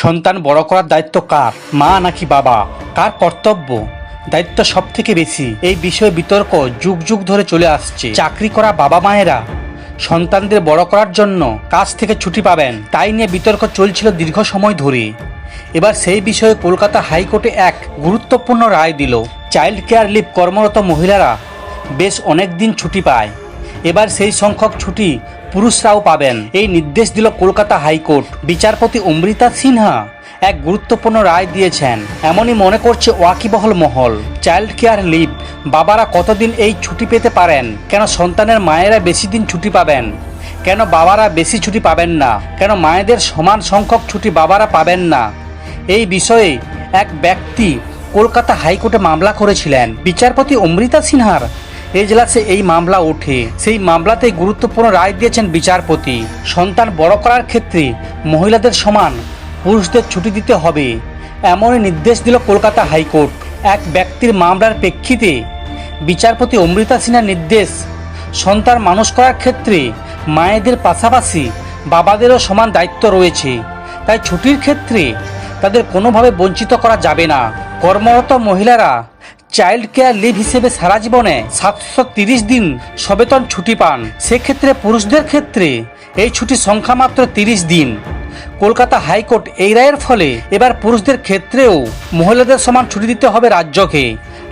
সন্তান বড় করার দায়িত্ব কার? মা নাকি বাবা? কার কর্তব্য? দায়িত্ব সব থেকে বেশি। এই বিষয়ে বিতর্ক যুগ যুগ ধরে চলে আসছে। চাকরি করা বাবা মায়েরা সন্তানদের বড় করার জন্য কাজ থেকে ছুটি পাবেন। তাই নিয়ে বিতর্ক চলছিল দীর্ঘ সময় ধরে। এবার সেই বিষয়ে কলকাতা হাইকোর্টে এক গুরুত্বপূর্ণ রায় দিল। চাইল্ড কেয়ার লিভ কর্মরত মহিলারা বেশ অনেক দিন ছুটি পায়। এবার সেই সংখ্যক ছুটি পুরুষরাও পাবেন। এই নির্দেশ দিল কলকাতা হাইকোর্ট। বিচারপতি অমৃতা সিনহা এক গুরুত্বপূর্ণ রায় দিয়েছেন। এমনই মনে করছে ওয়াকিবহল মহল। Child care leave. বাবারা কতদিন এই ছুটি পেতে পারেন? কেন সন্তানের মায়েরা বেশি দিন ছুটি পাবেন? কেন বাবারা বেশি ছুটি পাবেন না? কেন মায়েদের সমান সংখ্যক ছুটি বাবারা পাবেন না? এই বিষয়ে এক ব্যক্তি কলকাতা হাইকোর্টে মামলা করেছিলেন। বিচারপতি অমৃতা সিনহার এজলাসে এই মামলা ওঠে। সেই মামলাতে গুরুত্বপূর্ণ রায় দিয়েছেন বিচারপতি। সন্তান বড় করার ক্ষেত্রে মহিলাদের সমান পুরুষদের ছুটি দিতে হবে। এমনই নির্দেশ দিল কলকাতা হাইকোর্ট। এক ব্যক্তির মামলার প্রেক্ষিতে বিচারপতি অমৃতা সিনহার নির্দেশ, সন্তান মানুষ করার ক্ষেত্রে মায়েদের পাশাপাশি বাবাদেরও সমান দায়িত্ব রয়েছে। তাই ছুটির ক্ষেত্রে তাদের কোনোভাবে বঞ্চিত করা যাবে না। কর্মরত মহিলারা চাইল্ড কেয়ার লিভ হিসেবে সারা জীবনে সাতশো তিরিশ দিন সবেতন ছুটি পান। সেক্ষেত্রে পুরুষদের ক্ষেত্রে এই ছুটির সংখ্যা মাত্র তিরিশ দিন। কলকাতা হাইকোর্ট এই রায়ের ফলে এবার পুরুষদের ক্ষেত্রেও মহিলাদের সমান ছুটি দিতে হবে রাজ্যকে।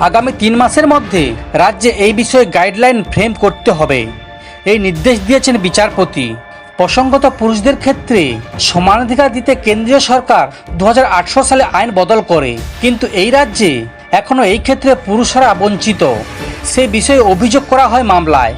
আগামী তিন মাসের মধ্যে রাজ্যে এই বিষয়ে গাইডলাইন ফ্রেম করতে হবে। এই নির্দেশ দিয়েছেন বিচারপতি। প্রসঙ্গত পুরুষদের ক্ষেত্রে সমানাধিকার দিতে কেন্দ্রীয় সরকার দু হাজার আটশো সালে আইন বদল করে। কিন্তু এই রাজ্যে এখনও এই ক্ষেত্রে পুরুষরা বঞ্চিত। সে বিষয়ে অভিযোগ করা হয় মামলায়।